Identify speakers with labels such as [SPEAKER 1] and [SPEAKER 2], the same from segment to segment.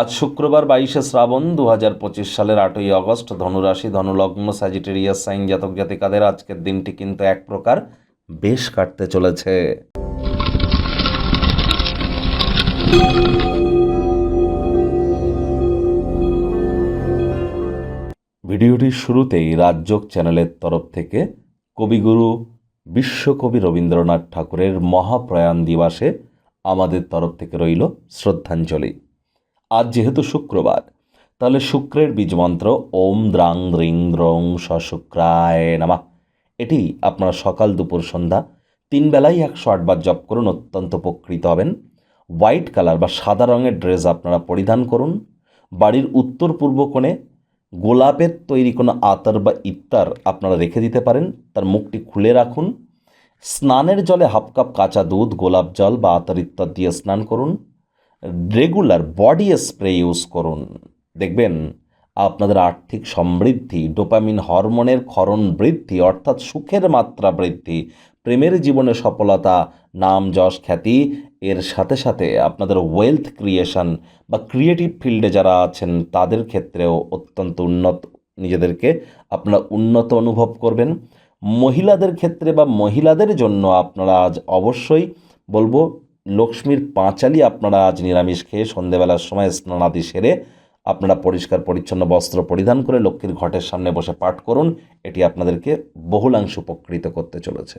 [SPEAKER 1] আজ শুক্রবার বাইশে শ্রাবণ দু হাজার পঁচিশ সালের আটই আগস্ট ধনুরাশি ধনুলগ্ন স্যাজিটেরিয়াস সাইন জাতক জাতিকাদের আজকের দিনটি কিন্তু এক প্রকার বেশ কাটতে চলেছে। ভিডিওটির শুরুতেই রাজযোগ চ্যানেলের তরফ থেকে কবিগুরু বিশ্বকবি রবীন্দ্রনাথ ঠাকুরের মহাপ্রয়াণ দিবসে আমাদের তরফ থেকে রইল শ্রদ্ধাঞ্জলি। আজ যেহেতু শুক্রবার, তাহলে শুক্রের বীজমন্ত্র ওম দ্রাং দ্রিং দ্রং শুক্রায় নামা। এটি আপনারা সকাল দুপুর সন্ধ্যা তিন বেলায় একশো আটবার জপ করুন, অত্যন্ত উপকৃত হবেন। হোয়াইট কালার বা সাদা রঙের ড্রেস আপনারা পরিধান করুন। বাড়ির উত্তর পূর্ব কোণে গোলাপের তৈরি কোনো আতর বা ইত্তার আপনারা রেখে দিতে পারেন, তার মুখটি খুলে রাখুন। স্নানের জলে হাফ কাপ কাঁচা দুধ, গোলাপ জল বা আতর ইত্যাদি দিয়ে স্নান করুন। রেগুলার বডি স্প্রে ইউজ করুন। দেখবেন আপনাদের আর্থিক সমৃদ্ধি ডোপামিন হরমোনের ক্ষরণ বৃদ্ধি, অর্থাৎ সুখের মাত্রা বৃদ্ধি, প্রেমের জীবনে সফলতা, নাম, যশ, খ্যাতি, এর সাথে সাথে আপনাদের ওয়েলথ ক্রিয়েশন বা ক্রিয়েটিভ ফিল্ডে যারা আছেন, তাদের ক্ষেত্রেও অত্যন্ত উন্নত, নিজেদেরকে আপনারা উন্নত অনুভব করবেন। মহিলাদের ক্ষেত্রে বা মহিলাদের জন্য আপনারা আজ অবশ্যই বলব লক্ষ্মীর পাঁচালি আপনারা আজ নিরামিষ খেয়ে সন্ধেবেলার সময় স্নানাদি সেরে আপনারা পরিষ্কার, পরিচ্ছন্ন বস্ত্র পরিধান করে লক্ষ্মীর ঘটের সামনে বসে পাঠ করুন। এটি আপনাদেরকে বহুলাংশ উপকৃত করতে চলেছে।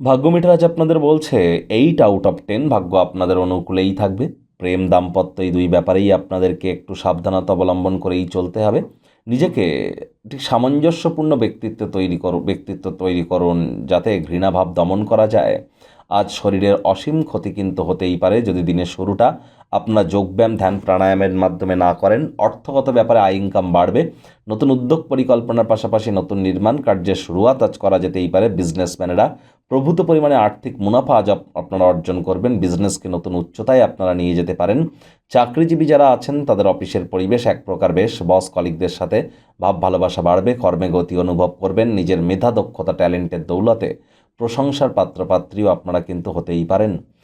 [SPEAKER 1] ভাগ্য মিটার আজ আপনাদের বলছে এইট আউট অফ টেন ভাগ্য আপনাদের অনুকূলেই থাকবে। প্রেম দাম্পত্য এই দুই ব্যাপারেই আপনাদেরকে একটু সাবধানতা অবলম্বন করেই চলতে হবে। নিজেকে ঠিক সামঞ্জস্যপূর্ণ ব্যক্তিত্ব তৈরি করুন, ব্যক্তিত্ব তৈরি করুন, যাতে ঘৃণাভাব দমন করা যায়। আজ শরীরের অসীম ক্ষতি কিন্তু হতেই পারে। যদি দিনের শুরুটা আপনার যোগব্যায়াম, ধ্যান, প্রাণায়ামের মাধ্যমে না করেন, অর্থগত ব্যাপারে আয় ইনকাম বাড়বে। নতুন উদ্যোগ পরিকল্পনার পাশাপাশি নতুন নির্মাণ কার্যের শুরুয়াত আজ করা যেতেই পারে বিজনেসম্যানেরা প্রভূত পরিমাণে আর্থিক মুনাফা আজ আপনারা অর্জন করবেন। বিজনেসকে নতুন উচ্চতায় আপনারা নিয়ে যেতে পারেন। চাকরিজীবী যারা আছেন, তাদের অফিসের পরিবেশ এক প্রকার বেশ। বস কলিগদের সাথে ভাব ভালোবাসা বাড়বে, কর্মে গতি অনুভব করবেন। নিজের মেধা, দক্ষতা ট্যালেন্টের দৌলতে প্রশংসার পাত্রপাত্রীও আপনারা কিন্তু হতেই পারেন।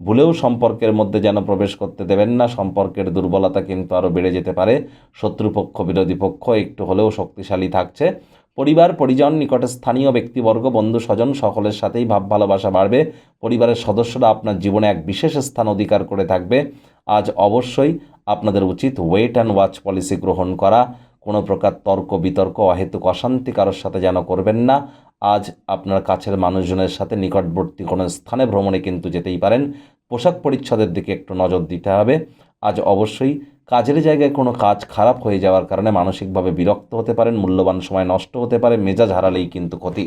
[SPEAKER 1] ভুলেও সম্পর্কের মধ্যে যেন প্রবেশ করতে দেবেন না, সম্পর্কের দুর্বলতা কিন্তু আরও বেড়ে যেতে পারে। শত্রুপক্ষ, বিরোধী পক্ষ একটু হলেও শক্তিশালী থাকছে। পরিবার, পরিজন, নিকটে স্থানীয় ব্যক্তিবর্গ, বন্ধু, স্বজন সকলের সাথেই ভাব ভালোবাসা বাড়বে। পরিবারের সদস্যরা আপনার জীবনে এক বিশেষ স্থান অধিকার করে থাকবে। আজ অবশ্যই আপনাদের উচিত ওয়েট অ্যান্ড ওয়াচ পলিসি গ্রহণ করা। কোনো প্রকার তর্ক বিতর্ক অহেতুক, অশান্তি কারোর সাথে যেন করবেন না। আজ আপনার কাছের মানুষজনের সাথে নিকটবর্তী কোনো স্থানে ভ্রমণে কিন্তু যেতেই পারেন। পোশাক পরিচ্ছদের দিকে একটু নজর দিতে হবে। আজ অবশ্যই কাজের জায়গায় কোনো কাজ খারাপ হয়ে যাওয়ার কারণে মানসিকভাবে বিরক্ত হতে পারেন, মূল্যবান সময় নষ্ট হতে পারে, মেজাজ হারালেই কিন্তু ক্ষতি।